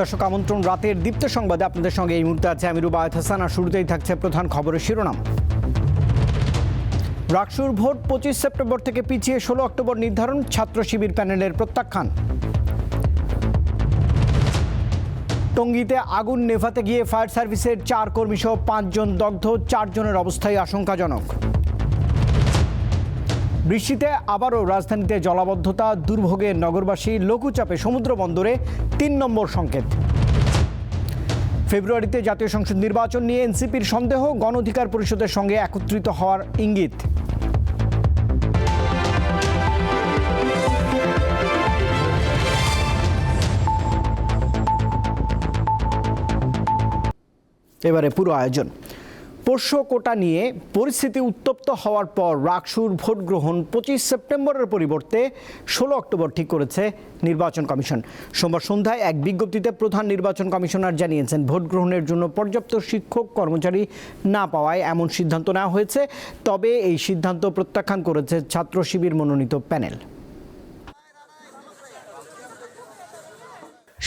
দর্শক আমন্ত্রণ রাতের দীপ্ত সংবাদে আপনাদের সঙ্গে এই মুহূর্তে আছে আমি রুবায়ত হাসান আর শুরুতেই থাকছে প্রধান খবরের শিরোনাম। রাকসুর ভোট পঁচিশ সেপ্টেম্বর থেকে পিছিয়ে ষোলো অক্টোবর নির্ধারণ, ছাত্র শিবির প্যানেলের প্রত্যাখ্যান। টঙ্গীতে আগুন নেভাতে গিয়ে ফায়ার সার্ভিসের চার কর্মী সহ পাঁচজন দগ্ধ, চারজনের অবস্থায় আশঙ্কাজনক। বৃষ্টিতে আবারও রাজধানীতে জলাবদ্ধতা, দুর্ভোগে নগরবাসী লঘুচাপে সমুদ্র বন্দরে তিন নম্বর সংকেত। ফেব্রুয়ারিতে জাতীয় সংসদ নির্বাচন নিয়ে এনসিপির সন্দেহ গণ অধিকার পরিষদের সঙ্গে একত্রিত হওয়ার ইঙ্গিত। এবারে পুরো আয়োজন। পোষ্য কোটা নিয়ে পরিস্থিতি উত্তপ্ত হওয়ার পর রাকসুর ভোট গ্রহণ পঁচিশ সেপ্টেম্বরের পরিবর্তে ষোলো অক্টোবর ঠিক করেছে নির্বাচন কমিশন। সোমবার সন্ধ্যায় এক বিজ্ঞপ্তিতে প্রধান নির্বাচন কমিশনার জানিয়েছেন, ভোট গ্রহণের জন্য পর্যাপ্ত শিক্ষক কর্মচারী না পাওয়ায় এমন সিদ্ধান্ত নেওয়া হয়েছে, তবে এই সিদ্ধান্ত প্রত্যাখ্যান করেছে ছাত্র শিবির মনোনীত প্যানেল।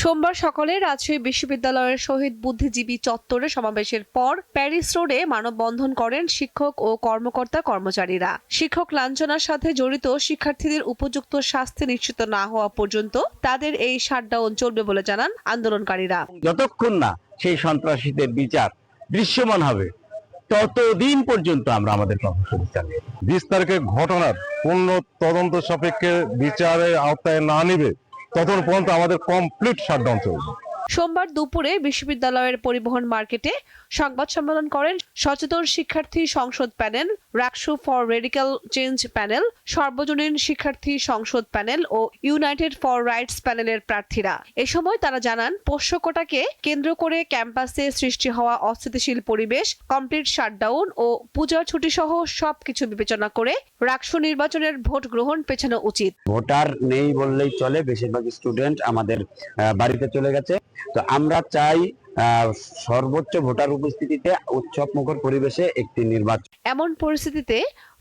সোমবার সকালে রাজশাহী বিশ্ববিদ্যালয়ের শহীদ বুদ্ধিজীবী চত্বরে সমাবেশের পর প্যারিস রোডে মানববন্ধন করেন শিক্ষক ও কর্মকর্তা কর্মচারীরা। শিক্ষক লাঞ্ছনার সাথে জড়িত শিক্ষার্থীদের উপযুক্ত শাস্তি নিশ্চিত না হওয়া পর্যন্ত তাদের এই শাটডাউন চলবে বলে জানান আন্দোলনকারীরা। যতক্ষণ না সেই সন্ত্রাসীদের বিচার দৃশ্যমান হবে ততদিন পর্যন্ত আমরা আমাদের কর্মসূচি চালিয়ে তারিখের ঘটনার পূর্ণ তদন্ত সাপেক্ষে বিচারের আওতায় না নিবে ততক্ষণ পর্যন্ত আমাদের কমপ্লিট শাটডাউন চলবে। সোমবার দুপুরে বিশ্ববিদ্যালয়ের পরিবহন মার্কেটে সংবাদ সম্মেলন করেন সচেতন শিক্ষার্থী সংসদ panel, Raksu for radical change panel, সর্বজনীন শিক্ষার্থী সংসদ প্যানেল ও ইউনাইটেড ফর রাইটস প্যানেলের প্রার্থীরা। এ সময় তারা জানান, পোষ্য কোটাকে কেন্দ্র করে ক্যাম্পাসে সৃষ্টি হওয়া অস্থিতিশীল পরিবেশ, কমপ্লিট শাটডাউন ও পূজার ছুটি সহ সবকিছু বিবেচনা করে রাকসু নির্বাচনের ভোট গ্রহণ পেছানো উচিত। ভোটার নেই বললেই চলে, বেশিরভাগ স্টুডেন্ট আমাদের বাড়িতে চলে গেছে। তো আমরা চাই সর্বোচ্চ ভোটার উপস্থিতিতে উৎসব মুখর পরিবেশে একটি নির্বাচন। এমন পরিস্থিতিতে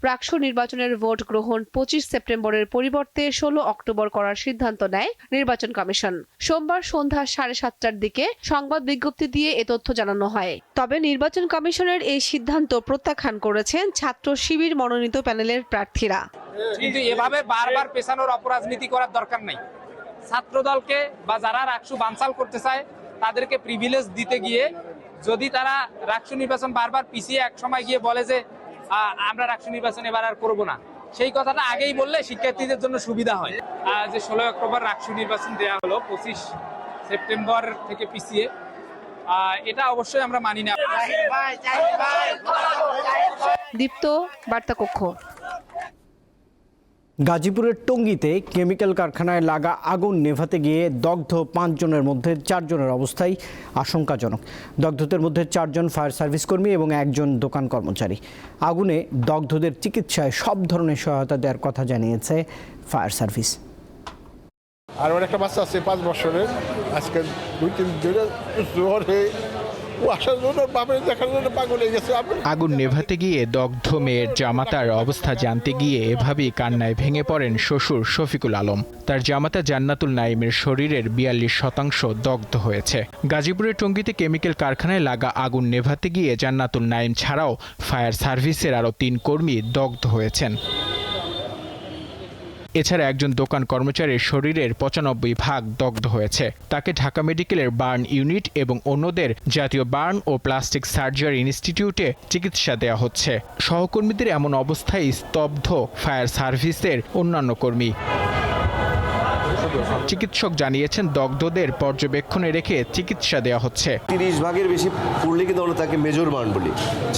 রাকসু নির্বাচনের ভোট গ্রহণ পঁচিশ সেপ্টেম্বরের পরিবর্তে ষোলো অক্টোবর করার সিদ্ধান্ত নেয় নির্বাচন কমিশন। সোমবার সন্ধ্যা সাড়ে সাতটার দিকে সংবাদ বিজ্ঞপ্তি দিয়ে এ তথ্য জানানো হয়। তবে নির্বাচন কমিশনের এই সিদ্ধান্ত প্রত্যাখ্যান করেছেন ছাত্র শিবির মনোনীত প্যানেলের প্রার্থীরা। কিন্তু এভাবে বারবার পেছানোর অপরাজনীতি করার দরকার নাই। ছাত্র দলকে বা যারা রাকসু বানসাল করতে চায় তাদেরকে প্রিভিলেজ দিতে গিয়ে যদি তারা রাকসু নির্বাচন বারবার পিছিয়ে এক সময় গিয়ে বলে যে আমরা রাকসু নির্বাচন এবার আর করব না। সেই কথাটা আগেই বললে শিক্ষার্থীদের জন্য সুবিধা হয়। আহ, যে ষোলো অক্টোবর রাকসু নির্বাচন দেওয়া হলো পঁচিশ সেপ্টেম্বর থেকে পিছিয়ে। আহ, এটা অবশ্যই আমরা মানি না। দীপ্ত বার্তা কক্ষ গাজীপুরের টঙ্গীতে কেমিক্যাল কারখানায় লাগা আগুন নেভাতে গিয়ে দগ্ধ পাঁচজনের মধ্যে চারজনের অবস্থায় আশঙ্কাজনক। দগ্ধদের মধ্যে চারজন ফায়ার সার্ভিস কর্মী এবং একজন দোকান কর্মচারী। আগুনে দগ্ধদের চিকিৎসায় সব ধরনের সহায়তা দেওয়ার কথা জানিয়েছে ফায়ার সার্ভিস। আর একটা বাচ্চা আছে, পাঁচ বছরের। আজকে দুই তিন দিনে আগুন নেভাতে গিয়ে দগ্ধ মেয়ের জামাতার অবস্থা জানতে গিয়ে এভাবেই কান্নায় ভেঙে পড়েন শ্বশুর শফিকুল আলম। তার জামাতা জান্নাতুল নাইমের শরীরের বিয়াল্লিশ শতাংশ দগ্ধ হয়েছে। গাজীপুরের টঙ্গিতে কেমিক্যাল কারখানায় লাগা আগুন নেভাতে গিয়ে জান্নাতুল নাইম ছাড়াও ফায়ার সার্ভিসের আরও তিন কর্মী দগ্ধ হয়েছেন। এছাড়া একজন দোকান কর্মচারীর শরীরের পঁচানব্বই ভাগ দগ্ধ হয়েছে। তাকে ঢাকা মেডিকেলের বার্ন ইউনিট এবং অন্যদের জাতীয় বার্ন ও প্লাস্টিক সার্জারি ইনস্টিটিউটে চিকিৎসা দেওয়া হচ্ছে। সহকর্মীদের এমন অবস্থায় স্তব্ধ ফায়ার সার্ভিসের অন্যান্য কর্মী। চিকিৎসক জানিয়েছেন দগ্ধদের পর্যবেক্ষণে রেখে চিকিৎসা দেওয়া হচ্ছে। তিরিশ ভাগের বেশি পড়লে কিন্তু আমরা তাকে মেজর বার্ন বলি।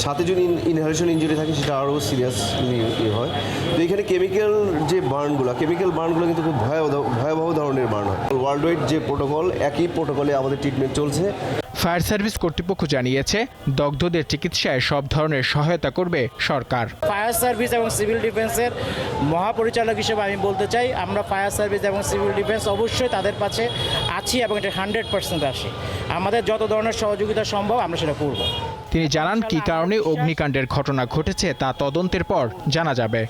সাথে যদি ইনহেলেশন ইঞ্জুরি থাকে, সেটা আরও সিরিয়াসলি হয়। তো এখানে কেমিক্যাল যে বার্নগুলো কেমিক্যাল বার্নগুলো কিন্তু খুব ভয়াবহ ভয়াবহ ধরনের বার্ন হয়। ওয়ার্ল্ড ওয়াইড যে প্রোটোকল একই প্রোটোকলে আমাদের ট্রিটমেন্ট চলছে। ফায়ার সার্ভিস কর্তৃপক্ষ জানিয়েছে দগ্ধদের চিকিৎসায় সব ধরনের সহায়তা করবে সরকার। ফায়ার সার্ভিস এবং সিভিল ডিফেন্সের মহাপরিচালক হিসেবে আমি বলতে চাই আমরা ফায়ার সার্ভিস এবং সিভিল ডিফেন্স অবশ্যই তাদের কাছে আছি এবং এটা হান্ড্রেড পার্সেন্ট আসি। আমাদের যত ধরনের সহযোগিতা সম্ভব আমরা সেটা করব। তিনি জানান কী কারণে অগ্নিকাণ্ডের ঘটনা ঘটেছে তা তদন্তের পর জানা যাবে।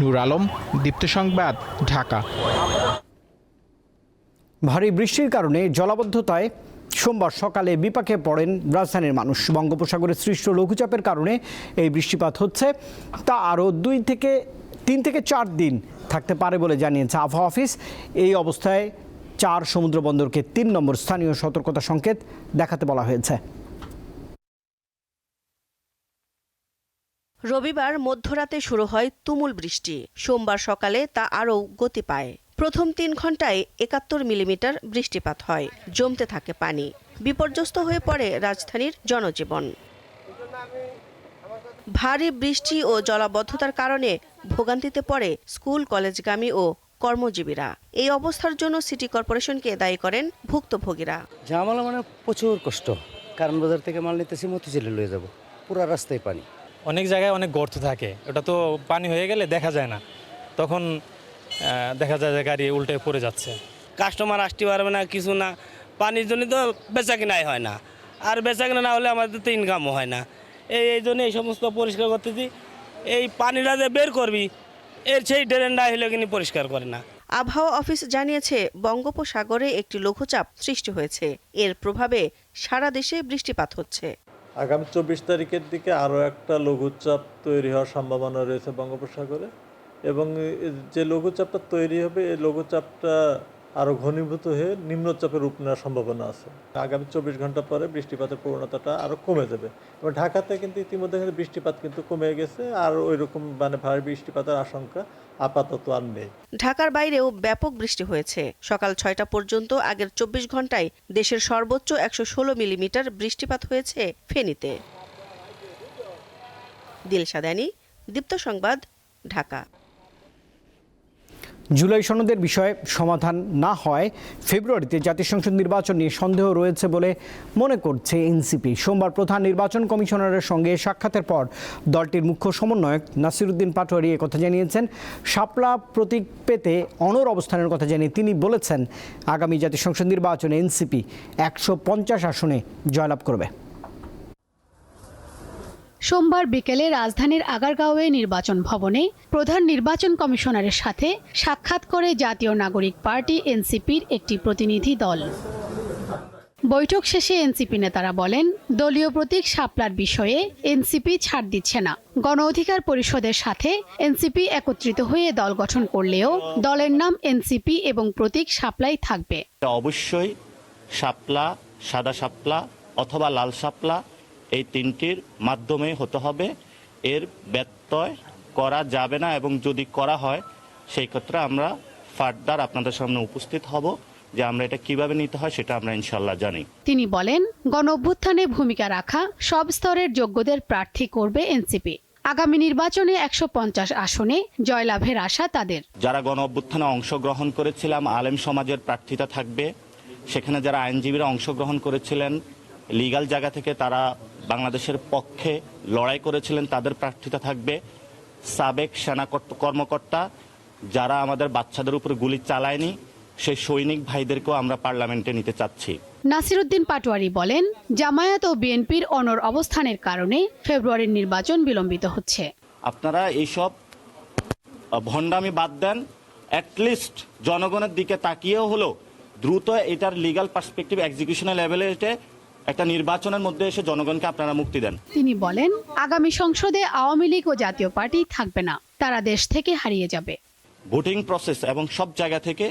নূর আলম দীপ্ত সংবাদ ঢাকা। ভারী বৃষ্টির কারণে জলাবদ্ধতায় সোমবার সকালে বিপাকে পড়েন রাজধানীর মানুষ। বঙ্গোপসাগরে সৃষ্ট লঘুচাপের কারণে এই বৃষ্টিপাত হচ্ছে। তা আরও দুই থেকে, তিন থেকে চার দিন থাকতে পারে বলে জানিয়েছে আবহাওয়া অফিস। এই অবস্থায় চার সমুদ্র বন্দরকে তিন নম্বর স্থানীয় সতর্কতা সংকেত দেখাতে বলা হয়েছে। রবিবার মধ্যরাতে শুরু হয় তুমুল বৃষ্টি। সোমবার সকালে তা আরও গতি পায়। প্রথম তিন ঘন্টায় একাত্তর মিলিমিটার বৃষ্টিপাত হয় জমতে থাকে পানি বিপর্যস্ত হয়ে পড়ে রাজধানীর জনজীবন। ভারী বৃষ্টি ও জলাবদ্ধতার কারণে ভোগান্তিতে পড়ে স্কুল কলেজগামী ও কর্মজীবীরা। এই অবস্থার জন্য সিটি কর্পোরেশনকে দায়ী করেন ভুক্তভোগীরা। ঝামেলা মানে প্রচুর কষ্ট। কারণ বাজার থেকে মাল নিতেছি মতিঝিলে লয়ে যাব। পুরা রাস্তায় পানি। অনেক জায়গায় অনেক গর্ত থাকে। ওটা তো পানি হয়ে গেলে দেখা যায় না। তখন দেখা যায় যে গাড়ি উল্টে পড়ে যাচ্ছে। কাস্টমার আসতে পারবে না কিছু না। পানির জন্য তো বেচা কিনাই হয় না। আর বেচা কিনা না হলে আমাদের তো ইনকামও হয় না। এই এই জন্য এই সমস্ত পরিষ্কার করতেছি। এই পানিটা যে বের করবি এর সেই ড্রেনটা হলে কিন্তু পরিষ্কার করে না। আবহাওয়া অফিস জানিয়েছে বঙ্গোপসাগরে একটি লঘুচাপ সৃষ্টি হয়েছে। এর প্রভাবে সারা দেশে বৃষ্টিপাত হচ্ছে। আগামী চব্বিশ তারিখের দিকে আরও একটা লঘুচাপ তৈরি হওয়ার সম্ভাবনা রয়েছে বঙ্গোপসাগরে। এবং যে লঘুচাপটা তৈরি হবে, এই লঘুচাপটা আরও ঘনীভূত হয়ে নিম্নচাপের রূপ নেওয়ার সম্ভাবনা আছে। আগামী চব্বিশ ঘণ্টা পরে বৃষ্টিপাতের প্রবণতাটা আরও কমে যাবে। এবং ঢাকাতে কিন্তু ইতিমধ্যে বৃষ্টিপাত কিন্তু কমে গেছে, আর ওই রকম মানে ভারী বৃষ্টিপাতের আশঙ্কা আপাতত আর নেই। ঢাকার বাইরেও ব্যাপক বৃষ্টি হয়েছে। সকাল ছয়টা পর্যন্ত আগের চব্বিশ ঘন্টায় দেশের সর্বোচ্চ একশো ষোলো মিলিমিটার বৃষ্টিপাত হয়েছে ফেনীতে। দিলশাদানি দীপ্ত সংবাদ, ঢাকা। জুলাই সনদের বিষয়ে সমাধান না হয়, ফেব্রুয়ারিতে জাতীয় সংসদ নির্বাচন নিয়ে সন্দেহ রয়েছে বলে মনে করছে এনসিপি। সোমবার প্রধান নির্বাচন কমিশনারের সঙ্গে সাক্ষাতের পর দলটির মুখ্য সমন্বয়ক নাসিরুদ্দিন পাটোয়ারি কথা জানিয়েছেন। শাপলা প্রতীক পেতে অনর অবস্থানের কথা জানিয়ে তিনি বলেছেন, আগামী জাতীয় সংসদ নির্বাচনে এনসিপি একশো পঞ্চাশ আসনে জয়লাভ করবে। সোমবার বিকেলে রাজধানীর আগারগাঁওয়ে নির্বাচন ভবনে প্রধান নির্বাচন কমিশনারের সাথে সাক্ষাৎ করে জাতীয় নাগরিক পার্টি এনসিপির একটি প্রতিনিধি দল। বৈঠক শেষে এনসিপি নেতারা বলেন, দলীয় প্রতীক শাপলার বিষয়ে এনসিপি ছাড় দিচ্ছে না। গণ অধিকার পরিষদের সাথে এনসিপি একত্রিত হয়ে দল গঠন করলেও দলের নাম এনসিপি এবং প্রতীক শাপলাই থাকবে। অবশ্যই শাপলা, সাদা শাপলা অথবা লাল শাপলা এই তিনটির মাধ্যমে হতে হবে। এর ব্যত্যয় করা যাবে না এবং যদি করা হয় সেই ক্ষেত্রে আমরা ফার্দার আপনাদের সামনে উপস্থিত হব যে আমরা এটা কীভাবে নিতে হয় সেটা আমরা ইনশাল্লাহ জানি। তিনি বলেন গণ অভ্যুত্থানে ভূমিকা রাখা সব স্তরের যোগ্যদের প্রার্থী করবে এনসিপি। আগামী নির্বাচনে একশো পঞ্চাশ আসনে জয়লাভের আশা তাদের। যারা গণ অভ্যুত্থানে অংশগ্রহণ করেছিলাম আলেম সমাজের প্রার্থিতা থাকবে। সেখানে যারা আইনজীবীরা অংশগ্রহণ করেছিলেন লিগাল জায়গা থেকে তারা বাংলাদেশের পক্ষে লড়াই করেছিলেন তাদের প্রার্থিতা থাকবে সাবেক সেনা কর্ত- কর্মকর্তা যারা আমাদের বাচ্চাদের উপর গুলি চালায়নি সেই সৈনিক ভাইদেরকেও আমরা পার্লামেন্টে নিতে চাচ্ছি। নাসিরুদ্দিন পাটোয়ারি বলেন জামায়াত ও বিএনপির অনর অবস্থানের কারণে ফেব্রুয়ারির নির্বাচন বিলম্বিত হচ্ছে। আপনারা এইসব ভণ্ডামি বাদ দেন অ্যাটলিস্ট জনগণের দিকে তাকিয়েও হলো দ্রুত এটার লিগাল পার্সপেক্টিভ এক্সিকিউশনাল লেভেলে এসে একটা নির্বাচনের মধ্যে এসে জনগণকে আপনারা মুক্তি দেন। তিনি বলেন আগামী সংসদে আওয়ামী লীগ ও জাতীয় পার্টি থাকবে না তারা দেশ থেকে হারিয়ে যাবে। ভোটিং প্রসেস এবং সব জায়গা থেকে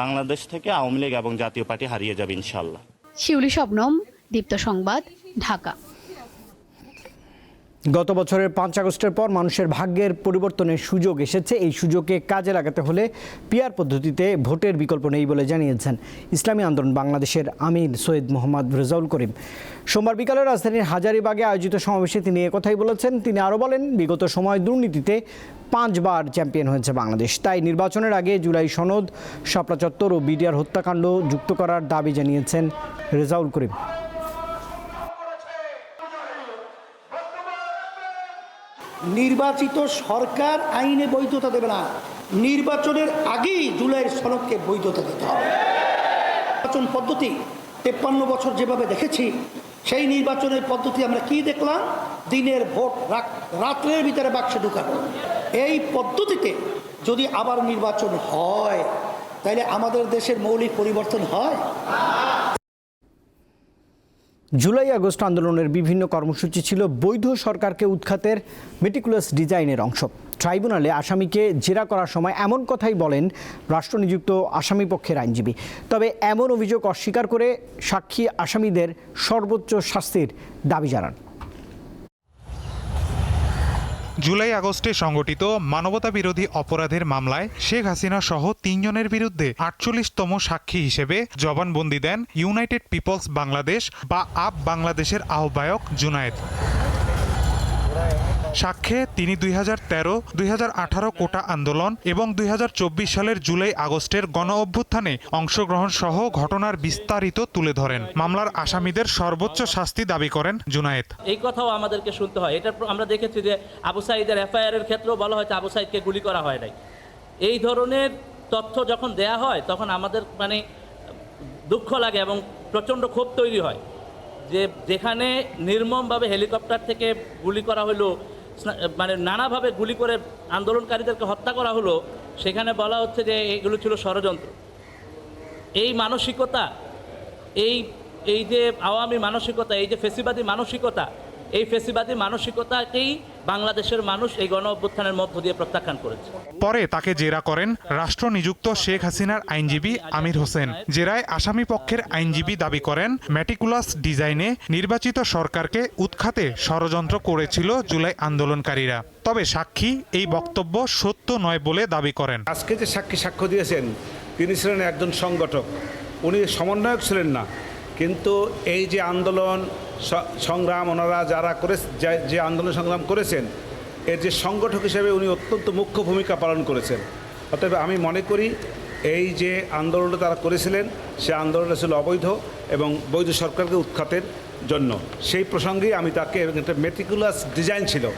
বাংলাদেশ থেকে আওয়ামী লীগ এবং জাতীয় পার্টি হারিয়ে যাবে ইনশাল্লাহ শিউলি শবনম দীপ্ত সংবাদ ঢাকা। গত বছরের পাঁচ আগস্টের পর মানুষের ভাগ্যের পরিবর্তনের সুযোগ এসেছে। এই সুযোগকে কাজে লাগাতে হলে পিয়ার পদ্ধতিতে ভোটের বিকল্প নেই বলে জানিয়েছেন ইসলামী আন্দোলন বাংলাদেশের আমির সৈয়দ মোহাম্মদ রেজাউল করিম। সোমবার বিকালে রাজধানীর হাজারিবাগে আয়োজিত সমাবেশে তিনি একথাই বলেছেন। তিনি আরও বলেন, বিগত সময় দুর্নীতিতে পাঁচবার চ্যাম্পিয়ন হয়েছে বাংলাদেশ। তাই নির্বাচনের আগে জুলাই সনদ, শাপলা চত্বর ও বিডিআর হত্যাকাণ্ড যুক্ত করার দাবি জানিয়েছেন রেজাউল করিম। নির্বাচিত সরকার আইনে বৈধতা দেবে না। নির্বাচনের আগেই জুলাইয়ের সনদকে বৈধতা দিতে হবে। নির্বাচন পদ্ধতি, তেপ্পান্ন বছর যেভাবে দেখেছি, সেই নির্বাচনের পদ্ধতি আমরা কি দেখলাম? দিনের ভোট রাত- রাত্রের ভিতরে বাক্সে ঢুকানো। এই পদ্ধতিতে যদি আবার নির্বাচন হয়, তাহলে আমাদের দেশের মৌলিক পরিবর্তন হয়? জুলাই আগস্ট আন্দোলনের বিভিন্ন কর্মসূচি ছিল বৈধ সরকারকে উৎখাতের মেটিকুলাস ডিজাইনের অংশ। ট্রাইব্যুনালে আসামিকে জেরা করার সময় এমন কথাই বলেন রাষ্ট্রনিযুক্ত আসামি পক্ষের আইনজীবী। তবে এমন অভিযোগ অস্বীকার করে সাক্ষী আসামিদের সর্বোচ্চ শাস্তির দাবি জানান। জুলাই আগস্টে সংগঠিত মানবতা বিরোধী অপরাধের মামলায় শেখ হাসিনা সহ তিনজনের বিরুদ্ধে আটচল্লিশতম সাক্ষী হিসেবে জবানবন্দি দেন ইউনাইটেড পিপলস বাংলাদেশ বা আপ বাংলাদেশের আহ্বায়ক জুনায়েদ। সাক্ষ্যে তিনি দুই হাজার তেরো, দুই কোটা আন্দোলন এবং দুই হাজার চব্বিশ সালের জুলাই আগস্টের গণ অভ্যুত্থানে অংশগ্রহণ সহ ঘটনার বিস্তারিত তুলে ধরেন। মামলার আসামিদের সর্বোচ্চ শাস্তি দাবি করেন জুনায়েদ। এই কথাও আমাদেরকে শুনতে হয়। এটা আমরা দেখেছি যে আবু সাইদের এফআইআর এর ক্ষেত্রেও বলা হয়েছে আবু সাইদকে গুলি করা হয় নাই। এই ধরনের তথ্য যখন দেয়া হয়, তখন আমাদের মানে দুঃখ লাগে এবং প্রচণ্ড ক্ষোভ তৈরি হয় যে যেখানে নির্মমভাবে হেলিকপ্টার থেকে গুলি করা হলো মানে নানাভাবে গুলি করে আন্দোলনকারীদেরকে হত্যা করা হলো, সেখানে বলা হচ্ছে যে এগুলো ছিল ষড়যন্ত্র। এই মানসিকতা, এই এই যে আওয়ামী মানসিকতা, এই যে ফেসিবাদী মানসিকতা, এই ফেসিবাদী মানসিকতাকেই বাংলাদেশের মানুষ এই গণ অভ্যুত্থানের মধ্য দিয়ে প্রত্যাখ্যান করেছে। পরে তাকে জেরা করেন রাষ্ট্র নিযুক্ত শেখ হাসিনার আইনজীবী আমির হোসেন। জেরায় আসামি পক্ষের আইনজীবী দাবি করেন ম্যাটিকুলাস ডিজাইনে নির্বাচিত সরকারকে উৎখাতে ষড়যন্ত্র করেছিল জুলাই আন্দোলনকারীরা। তবে সাক্ষী এই বক্তব্য সত্য নয় বলে দাবি করেন। আজকে যে সাক্ষী সাক্ষ্য দিয়েছেন তিনি ছিলেন একজন সংগঠক। উনি সমন্বয়ক ছিলেন না। কিন্তু এই যে আন্দোলন সংগ্রাম ওনারা যারা করে যে- আন্দোলন সংগ্রাম করেছেন, এর যে সংগঠক হিসেবে উনি অত্যন্ত মুখ্য ভূমিকা পালন করেছেন। অতএব আমি মনে করি, এই যে আন্দোলনটা তারা করেছিলেন, সে আন্দোলনটা ছিল অবৈধ এবং বৈধ সরকারকে উৎখাতের জন্য। সেই প্রসঙ্গেই আমি তাকে, একটা মেটিকুলাস ডিজাইন ছিল।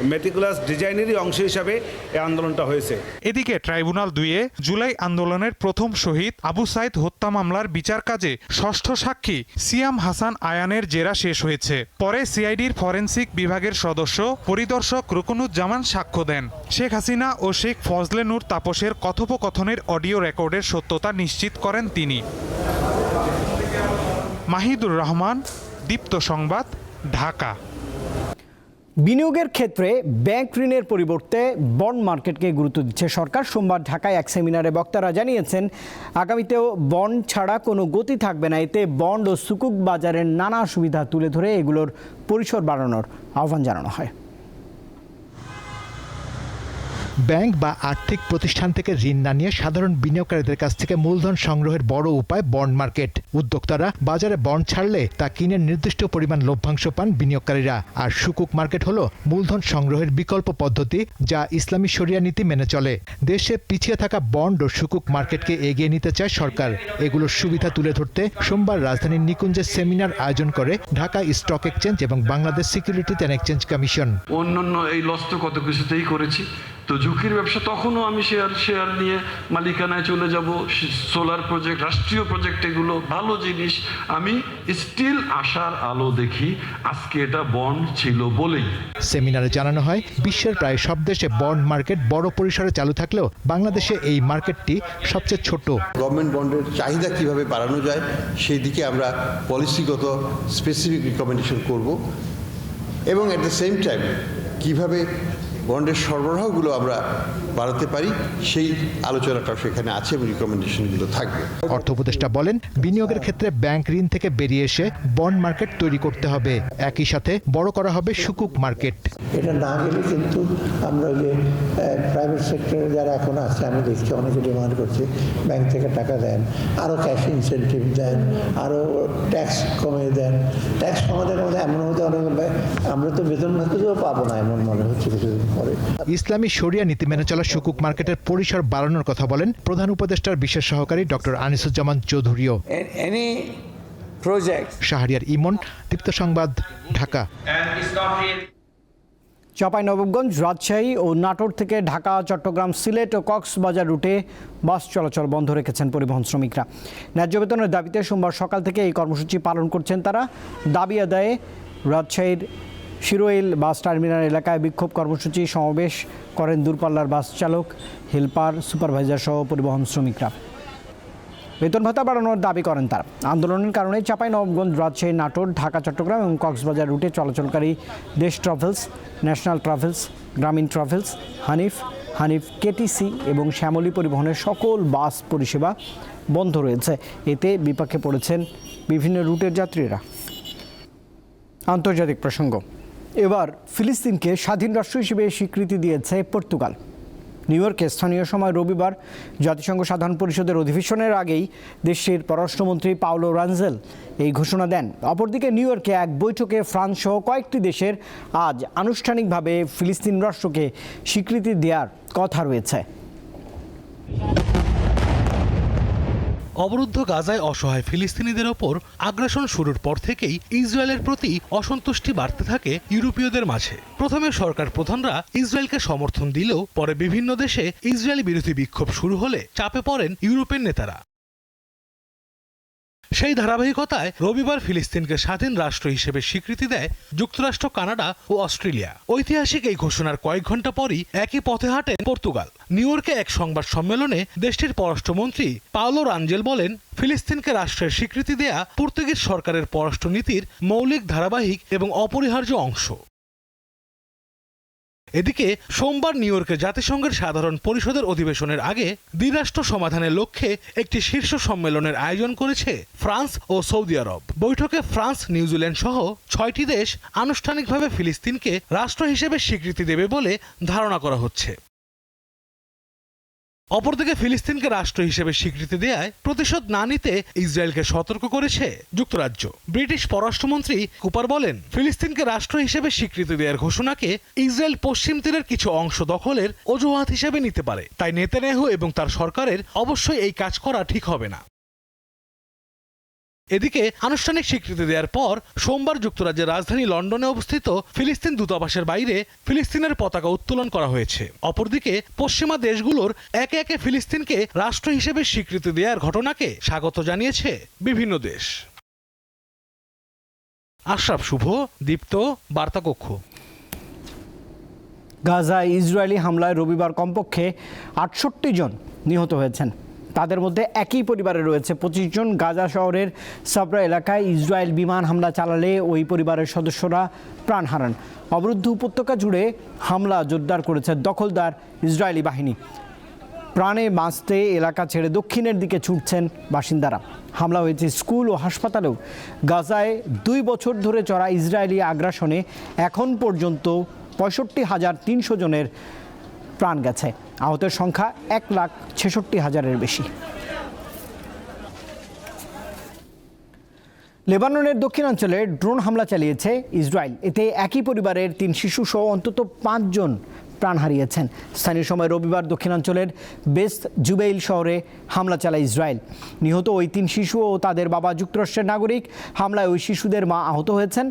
মেটিকুলাস ডিজাইনেরই অংশ হিসাবে এই আন্দোলনটা হয়েছে। এদিকে ট্রাইব্যুনাল দুইয়ে জুলাই আন্দোলনের প্রথম শহীদ আবু সাইদ হত্যা মামলার বিচার কাজে ষষ্ঠ সাক্ষী সিয়াম হাসান আয়ানের জেরা শেষ হয়েছে। পরে সিআইডির ফরেনসিক বিভাগের সদস্য, পরিদর্শক রুকনুজ্জামান সাক্ষ্য দেন। শেখ হাসিনা ও শেখ ফজলে নূর তাপসের কথোপকথনের অডিও রেকর্ডের সত্যতা নিশ্চিত করেন তিনি। মাহিদুর রহমান, দীপ্ত সংবাদ, ঢাকা। বিনিয়োগের ক্ষেত্রে ব্যাংক ঋণের পরিবর্তে বন্ড মার্কেটকে গুরুত্ব দিচ্ছে সরকার। সোমবার ঢাকায় এক সেমিনারে বক্তারা জানিয়েছেন, আগামীতেও বন্ড ছাড়া কোনো গতি থাকবে না। এতে বন্ড ও সুকুক বাজারের নানা সুবিধা তুলে ধরে এগুলোর পরিসর বাড়ানোর আহ্বান জানানো হয়। ব্যাংক বা আর্থিক প্রতিষ্ঠান থেকে ঋণ না নিয়ে সাধারণ বিনিয়োগকারীদের কাছ থেকে মূলধন সংগ্রহের বড় উপায় বন্ড মার্কেট। উদ্যোক্তারা বাজারে বন্ড ছাড়লে তা কিনে নির্দিষ্ট পরিমাণ লভ্যাংশ পান বিনিয়োগকারীরা। আর সুকুক মার্কেট হল মূলধন সংগ্রহের বিকল্প পদ্ধতি যা ইসলামী শরিয়া নীতি মেনে চলে। দেশে পিছিয়ে থাকা বন্ড ও সুকুক মার্কেটকে এগিয়ে নিতে চায় সরকার। এগুলোর সুবিধা তুলে ধরতে সোমবার রাজধানীর নিকুঞ্জে সেমিনার আয়োজন করে ঢাকা স্টক এক্সচেঞ্জ এবং Bangladesh security and exchange commission. অন্যান্য এই লস তো কত কিছুতেই করেছি। তো ঝুঁকির ব্যবসা তখনও আমি শেয়ার শেয়ার নিয়ে মালিকানায় চলে যাব। সোলার প্রজেক্ট রাষ্ট্রীয় প্রজেক্ট এগুলো ভালো জিনিস। আমি স্টিল আশার আলো দেখি। আজকে এটা বন্ড ছিল বলেই। সেমিনারে জানানো হয় বিশ্বের প্রায় সব দেশে বন্ড মার্কেট বড় পরিসরে চালু থাকলেও বাংলাদেশে এই মার্কেটটি সবচেয়ে ছোট। গভর্নমেন্ট বন্ডের চাহিদা কীভাবে বাড়ানো যায় সেই দিকে আমরা পলিসিগত স্পেসিফিক রিকমেন্ডেশন করব। এবং অ্যাট দ্য সেম টাইম কীভাবে বন্ডের সরবরাহগুলো আমরা বাড়াতে পারি সেই আলোচনাটাও সেখানে আছে এবং রিকমেন্ডেশনগুলো থাকবে। অর্থ উপদেষ্টা বলেন বিনিয়োগের ক্ষেত্রে ব্যাংক ঋণ থেকে বেরিয়ে এসে বন্ড মার্কেট তৈরি করতে হবে। একই সাথে বড় করা হবে সুকুক মার্কেট। এটা না গেলে কিন্তু আমরা ওই যে প্রাইভেট সেক্টরে যারা এখন আছে আমি দেখছি অনেকে ডিমান্ড করছে ব্যাংক থেকে টাকা দেন আরও ক্যাশ ইনসেন্টিভ দেন আরও ট্যাক্স কমিয়ে দেন। ট্যাক্স কমাতে কমাতে এমন হতে অনেক আমরা তো বেতন ভাতেও পাবো না এমন মনে হচ্ছে। কিছুদিন ইসলামী শরিয়া নীতি মেনে চলা সুকুক মার্কেটের পরিসর বাড়ানোর কথা বলেন প্রধান উপদেষ্টার বিশেষ সহকারী ডক্টর আনিসুজ্জামান চৌধুরীও। শাহরিয়ার ইমন দীপ্ত সংবাদ ঢাকা। চাঁপাইনবাবগঞ্জ রাজশাহী ও নাটোর থেকে ঢাকা চট্টগ্রাম সিলেট ও কক্সবাজার রুটে বাস চলাচল বন্ধ রেখেছেন পরিবহন শ্রমিকরা। ন্যায্য বেতনের দাবিতে সোমবার সকাল থেকে এই কর্মসূচি পালন করছেন তারা। দাবি আদায়ে রাজশাহীর শিরোইল বাস টার্মিনাল এলাকায় বিক্ষোভ কর্মসূচি সমাবেশ করেন দূরপাল্লার বাস চালক, হেলপার, সুপারভাইজার সহ পরিবহন শ্রমিকরা। বেতন ভাতা বাড়ানোর দাবি করেন তারা। আন্দোলনের কারণে চাঁপাইনবাবগঞ্জ, রাজশাহী, নাটোর, ঢাকা, চট্টগ্রাম এবং কক্সবাজার রুটে চলাচলকারী Desh travels, national travels, Grameen travels, Hanif Hanif KTC এবং শ্যামলী পরিবহনের সকল বাস পরিষেবা বন্ধ রয়েছে। এতে বিপাকে পড়েছেন বিভিন্ন রুটের যাত্রীরা। আন্তর্জাতিক প্রসঙ্গ। এবার ফিলিস্তিনকে স্বাধীন রাষ্ট্র হিসেবে স্বীকৃতি দিয়েছে পর্তুগাল। নিউ ইয়র্কে স্থানীয় সময় রবিবার জাতিসংঘ সাধারণ পরিষদের অধিবেশনের আগেই দেশটির পররাষ্ট্রমন্ত্রী পাওলো রানজেল এই ঘোষণা দেন। অপরদিকে নিউ ইয়র্কে এক বৈঠকে ফ্রান্স সহ কয়েকটি দেশের আজ আনুষ্ঠানিকভাবে ফিলিস্তিন রাষ্ট্রকে স্বীকৃতি দেওয়ার কথা রয়েছে। অবরুদ্ধ গাজায় অসহায় ফিলিস্তিনিদের ওপর আগ্রাসন শুরুর পর থেকেই ইসরায়েলের প্রতি অসন্তুষ্টি বাড়তে থাকে ইউরোপীয়দের মাঝে। প্রথমে সরকার প্রধানরা ইসরায়েলকে সমর্থন দিলেও পরে বিভিন্ন দেশে ইসরায়েল বিরোধী বিক্ষোভ শুরু হলে চাপে পড়েন ইউরোপের নেতারা। সেই ধারাবাহিকতায় রবিবার ফিলিস্তিনকে স্বাধীন রাষ্ট্র হিসেবে স্বীকৃতি দেয় যুক্তরাষ্ট্র, কানাডা ও অস্ট্রেলিয়া। ঐতিহাসিক এই ঘোষণার কয়েক ঘণ্টা পরই একই পথে হাঁটেন পর্তুগাল। নিউ ইয়র্কে এক সংবাদ সম্মেলনে দেশটির পররাষ্ট্রমন্ত্রী পাওলো রাঞ্জেল বলেন, ফিলিস্তিনকে রাষ্ট্রের স্বীকৃতি দেয়া পর্তুগিজ সরকারের পররাষ্ট্রনীতির মৌলিক, ধারাবাহিক এবং অপরিহার্য অংশ। এদিকে, সোমবার নিউ ইয়র্কে জাতিসংঘের সাধারণ পরিষদের অধিবেশনের আগে দ্বিরাষ্ট্র সমাধানের লক্ষ্যে একটি শীর্ষ সম্মেলনের আয়োজন করেছে ফ্রান্স ও সৌদি আরব। বৈঠকে ফ্রান্স, নিউজিল্যান্ড সহ ছয়টি দেশ আনুষ্ঠানিকভাবে ফিলিস্তিনকে রাষ্ট্র হিসেবে স্বীকৃতি দেবে বলে ধারণা করা হচ্ছে। অপরদিকে ফিলিস্তিনকে রাষ্ট্র হিসেবে স্বীকৃতি দেয়ায় প্রতিশোধ না নিতে ইসরায়েলকে সতর্ক করেছে যুক্তরাজ্য। ব্রিটিশ পররাষ্ট্রমন্ত্রী কুপার বলেন, ফিলিস্তিনকে রাষ্ট্র হিসেবে স্বীকৃতি দেওয়ার ঘোষণাকে ইসরায়েল পশ্চিম তীরের কিছু অংশ দখলের অজুহাত হিসেবে নিতে পারে। তাই নেতানেহু এবং তার সরকারের অবশ্যই এই কাজ করা ঠিক হবে না। এদিকে আনুষ্ঠানিক স্বীকৃতি দেওয়ার পর সোমবার যুক্তরাজ্যের রাজধানী লন্ডনে অবস্থিত ফিলিস্তিন দূতাবাসের বাইরে ফিলিস্তিনের পতাকা উত্তোলন করা হয়েছে। অপরদিকে পশ্চিমা দেশগুলোর একে একে ফিলিস্তিনকে রাষ্ট্র হিসেবে স্বীকৃতি দেওয়ার ঘটনাকে স্বাগত জানিয়েছে বিভিন্ন দেশ। আশরাফ শুভ, দীপ্ত, বার্তাকক্ষ। গাজায় ইসরায়েলি হামলায় রবিবার কমপক্ষে আটষট্টি জন নিহত হয়েছেন। তাদের মধ্যে একই পরিবারে রয়েছে। পঁচিশ জন গাজা শহরের সাবরা এলাকায় ইসরায়েল বিমান হামলা চালালে ওই পরিবারের সদস্যরা প্রাণ হারান। অবরুদ্ধ উপত্যকা জুড়ে হামলা জোরদার করেছে দখলদার ইসরায়েলি বাহিনী। প্রাণে বাঁচতে এলাকা ছেড়ে দক্ষিণের দিকে ছুটছেন বাসিন্দারা। হামলা হয়েছে স্কুল ও হাসপাতালেও। গাজায় দুই বছর ধরে চড়া ইসরায়েলি আগ্রাসনে এখন পর্যন্ত পঁয়ষট্টি হাজার তিনশো জনের প্রাণ গেছে। আহতের সংখ্যা এক লাখ ছেষট্টি হাজারের বেশি। লেবাননের দক্ষিণাঞ্চলে ড্রোন হামলা চালিয়েছে ইসরায়েল। এতে একই পরিবারের তিন শিশু সহ অন্তত পাঁচজন প্রাণ হারিয়েছেন। স্থানীয় সময় রবিবার দক্ষিণাঞ্চলের বেস্ট জুবেইল শহরে হামলা চালায় ইসরায়েল। নিহত ওই তিন শিশু ও তাদের বাবা যুক্তরাষ্ট্রের নাগরিক। হামলায় ওই শিশুদের মা আহত হয়েছেন।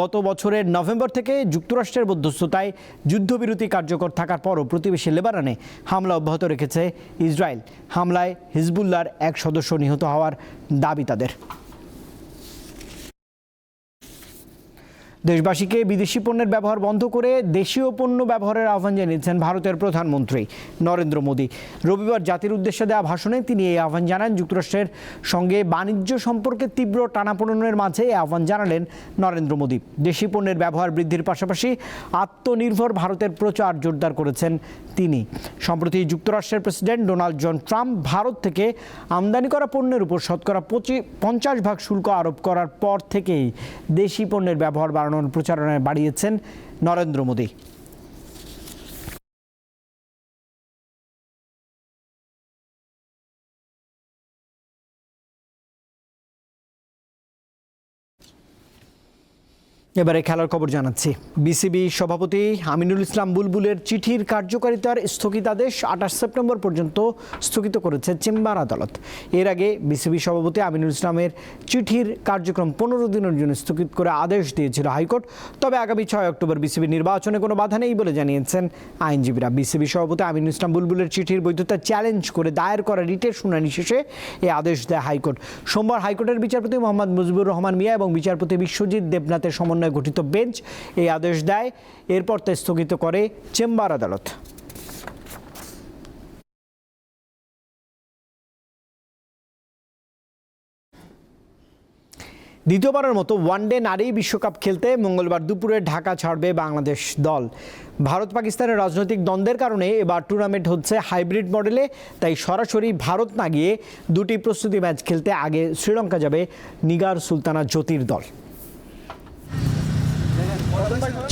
গত বছরের নভেম্বর থেকে যুক্তরাষ্ট্রের মধ্যস্থতায় যুদ্ধবিরতি কার্যকর থাকার পরও প্রতিবেশী লেবাননে হামলা অব্যাহত রেখেছে ইসরায়েল। হামলায় হিজবুল্লার এক সদস্য নিহত হওয়ার দাবি তাদের। দেশবাসীকে বিদেশি পণ্যের ব্যবহার বন্ধ করে দেশীয় পণ্য ব্যবহারের আহ্বান জানিয়েছেন ভারতের প্রধানমন্ত্রী নরেন্দ্র মোদী। রবিবার জাতির উদ্দেশ্যে দেওয়া ভাষণে তিনি এই আহ্বান জানান, যুক্তরাষ্ট্রের সঙ্গে বাণিজ্য সম্পর্কে তীব্র টানাপোড়নের মাঝে এই আহ্বান জানালেন নরেন্দ্র মোদী। দেশি পণ্যের ব্যবহার বৃদ্ধির পাশাপাশি আত্মনির্ভর ভারতের প্রচার জোরদার করেছেন তিনি। সম্প্রতি যুক্তরাষ্ট্রের president Donald John Trump Bharat থেকে আমদানি করা পণ্যের উপর শতকরা পঁচি, পঞ্চাশ ভাগ শুল্ক আরোপ করার পর থেকেই দেশি পণ্যের ব্যবহার বাড়ানোর প্রচারণায় বাড়িয়েছেন নরেন্দ্র মোদী। এবারে খেলার খবর জানাচ্ছি। বিসিবি সভাপতি আমিনুল ইসলাম বুলবুলের চিঠির কার্যকারিতার স্থগিতাদেশ আঠাশ সেপ্টেম্বর পর্যন্ত স্থগিত করেছে চেম্বার আদালত। এর আগে বিসিবি সভাপতি আমিনুল ইসলামের চিঠির কার্যক্রম পনেরো দিনের জন্য স্থগিত করে আদেশ দিয়েছিল হাইকোর্ট। তবে আগামী ছয় অক্টোবর বিসিবি নির্বাচনে কোনো বাধা নেই বলে জানিয়েছেন আইনজীবীরা। বিসিবি সভাপতি আমিনুল ইসলাম বুলবুলের চিঠির বৈধতা চ্যালেঞ্জ করে দায়ের করা রিটের শুনানি শেষে এ আদেশ দেয় হাইকোর্ট। সোমবার হাইকোর্টের বিচারপতি মোহাম্মদ মুজিবুর রহমান মিয়া এবং বিচারপতি বিশ্বজিৎ দেবনাথের সমন্বয়ে গঠিত বেঞ্চ এই আদেশ দেয়। এরপর তা স্থগিত করে চেম্বার আদালত। দ্বিতীয়বারের মতো ওয়ানডে নারী বিশ্বকাপ খেলতে মঙ্গলবার দুপুরে ঢাকা ছাড়বে বাংলাদেশ দল। ভারত পাকিস্তানের রাজনৈতিক দ্বন্দ্বের কারণে এবার টুর্নামেন্ট হচ্ছে হাইব্রিড মডেলে, তাই সরাসরি ভারত না গিয়ে দুটি প্রস্তুতি ম্যাচ খেলতে আগে শ্রীলঙ্কা যাবে নিগার সুলতানা জ্যোতির দল।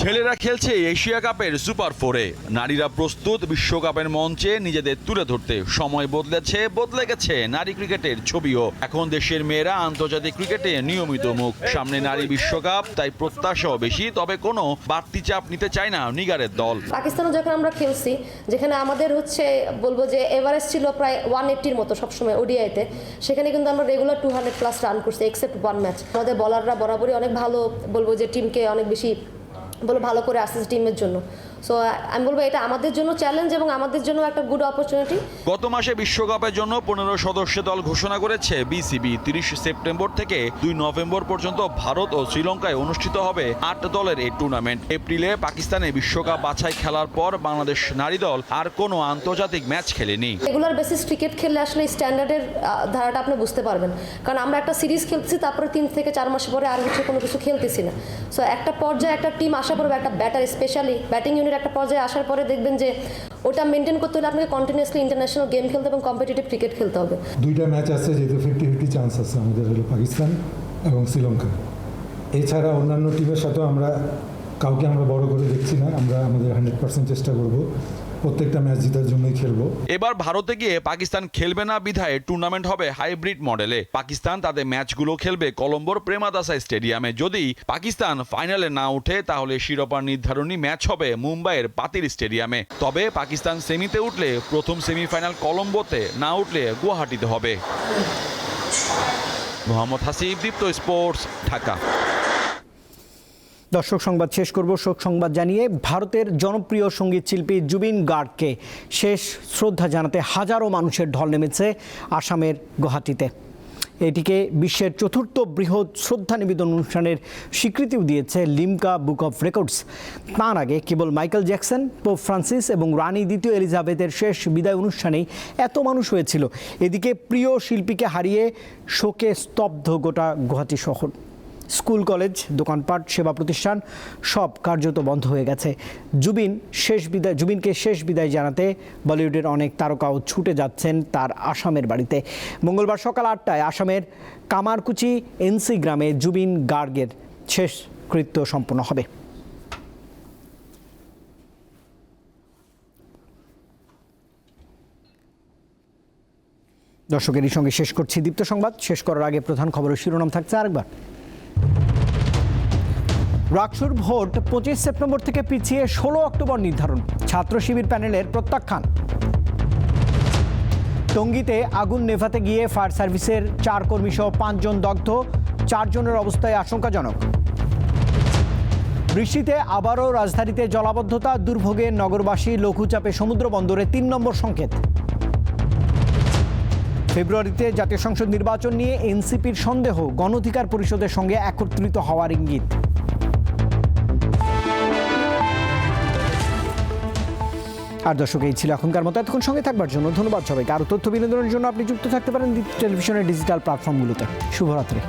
ছেলেরা খেলছে এশিয়া কাপের সুপার ফোরে। নারীরা প্রস্তুত বিশ্বকাপের মঞ্চে নিজেদের তুলে ধরতে। সময় বদলেছে, বদলে গেছে নারী ক্রিকেটের ছবিও। এখন দেশের মেয়েরা আন্তর্জাতিক ক্রিকেটে নিয়মিত মুখ। সামনে নারী বিশ্বকাপ, তাই প্রত্যাশাও বেশি, তবে কোনো বাড়তি চাপ নিতে চায় না নিগারের দল। পাকিস্তানও যখন আমরা খেলছি, যেখানে আমাদের হচ্ছে বলব যে এভারেজ ছিল প্রায় ওয়ান এইট্টির মতো সবসময় ওডিআইতে সেখানে কিন্তু আমরা regular two hundred plus run করছি এক্সেপ্ট ওয়ান ম্যাচ আমাদের বলাররা বরাবরই অনেক ভালো বলব যে টিমকে অনেক বেশি বলে ভালো করে আসিস টিমের জন্য। সো আমি বলব এটা আমাদের জন্য চ্যালেঞ্জ এবং আমাদের জন্য একটা গুড অপরচুনিটি গত মাসে বিশ্বকাপের জন্য পনেরো সদস্য দল ঘোষণা করেছে বিসিবি তিরিশ সেপ্টেম্বর থেকে দুই নভেম্বর পর্যন্ত ভারত ও শ্রীলঙ্কায় অনুষ্ঠিত হবে আট দলের এই টুর্নামেন্ট এপ্রিলে পাকিস্তানে বিশ্বকাপ বাছাই খেলার পর বাংলাদেশ নারী দল আর কোনো আন্তর্জাতিক ম্যাচ খেলেনি। রেগুলার বেসিস ক্রিকেট খেললে আসলে স্ট্যান্ডার্ডের ধারাটা আপনি বুঝতে পারবেন। কারণ আমরা একটা সিরিজ খেলছি তারপরে তিন থেকে চার মাস পরে আর হচ্ছে কোনো কিছু খেলতেছি না। সো একটা পর্যায়ে একটা টিম আসা পড়বে একটা ব্যাটার স্পেশালি ব্যাটিং ইউনিট একটা পর্যায়ে আসার পরে দেখবেন যে ওটা মেনটেন করতে হলে আপনাকে কন্টিনিউসলি ইন্টারন্যাশনাল গেম খেলতে এবং কম্পিটিটিভ ক্রিকেট খেলতে হবে। দুইটা ম্যাচ আছে যেহেতু ফিফটি ফিফটি চান্স আছে, আমাদের হলো পাকিস্তান এবং শ্রীলঙ্কা। এছাড়া অন্যান্য টিমের সাথেও আমরা কাউকে আমরা বড় করে দেখছি না, আমরা আমাদের হান্ড্রেড পার্সেন্ট চেষ্টা করব। প্রত্যেকটা ম্যাচ জেতার জন্যই খেলব। এবার ভারতে গিয়ে পাকিস্তান খেলবে না বিধায় টুর্নামেন্ট হবে হাইব্রিড মডেলে পাকিস্তান তাদের ম্যাচগুলো খেলবে কলম্বোর প্রেমাদাসা স্টেডিয়ামে যদি পাকিস্তান ফাইনালে না উঠে তাহলে শিরোপা নির্ধারণী ম্যাচ হবে মুম্বাইয়ের পাতির স্টেডিয়ামে তবে পাকিস্তান সেমিতে উঠলে প্রথম সেমিফাইনাল কলম্বোতে না উঠলে গুয়াহাটিতে হবে। মোহাম্মদ হাসিব, দীপ্ত স্পোর্টস, ঢাকা। দর্শক সংবাদ শেষ করব। শোক সংবাদ জানিয়ে ভারতের জনপ্রিয় সংগীত শিল্পী জুবিন গার্গকে শেষ শ্রদ্ধা জানাতে হাজারো মানুষের ঢল নেমেছে আসামের গুয়াহাটিতে। এটিকে বিশ্বের চতুর্থ বৃহৎ শ্রদ্ধা নিবেদন অনুষ্ঠানের স্বীকৃতিও দিয়েছে লিমকা বুক অফ রেকর্ডস। তার আগে কেবল মাইকেল জ্যাকসন, পোপ ফ্রান্সিস এবং রানী দ্বিতীয় এলিজাবেথের শেষ বিদায় অনুষ্ঠানেই এত মানুষ হয়েছিল। এদিকে প্রিয় শিল্পীকে হারিয়ে শোকে স্তব্ধ গোটা গুয়াহাটি শহর। স্কুল, কলেজ, দোকানপাট, সেবা প্রতিষ্ঠান, সব কার্যত বন্ধ হয়ে গেছে। জুবিন শেষ বিদায়, জুবিনকে শেষ বিদায় জানাতে বলিউডের অনেক তারকাও ছুটে যাচ্ছেন তার আসামের বাড়িতে। মঙ্গলবার সকাল আটটায় আসামের কামারকুচি এনসি গ্রামে জুবিন গার্গের শেষ কৃত্য সম্পন্ন হবে। দর্শকেরই সঙ্গে শেষ করছি দীপ্ত সংবাদ। শেষ করার আগে প্রধান খবরের শিরোনাম থাকছে আরেকবার। রাকসুর ভোট পঁচিশ সেপ্টেম্বর থেকে পিছিয়ে ষোলো অক্টোবর নির্ধারণ। ছাত্র শিবির প্যানেলের প্রত্যাখ্যান। টঙ্গীতে আগুন নেভাতে গিয়ে ফায়ার সার্ভিসের চার কর্মী সহ পাঁচজন দগ্ধ, চারজনের অবস্থায় আশঙ্কাজনক। বৃষ্টিতে আবারও রাজধানীতে জলাবদ্ধতা, দুর্ভোগে নগরবাসী লঘুচাপে সমুদ্র বন্দরে তিন নম্বর সংকেত। ফেব্রুয়ারিতে জাতীয় সংসদ নির্বাচন নিয়ে এনসিপির সন্দেহ গণঅধিকার পরিষদের সঙ্গে একত্রিত হওয়ার ইঙ্গিত। আর দর্শক, এই ছিল এখনকার মতো। এতক্ষণ সঙ্গে থাকবার জন্য ধন্যবাদ সবাইকে। আরও তথ্য বিনোদনের জন্য আপনি যুক্ত থাকতে পারেন টেলিভিশনের ডিজিটাল প্ল্যাটফর্মগুলোতে। শুভরাত্রি।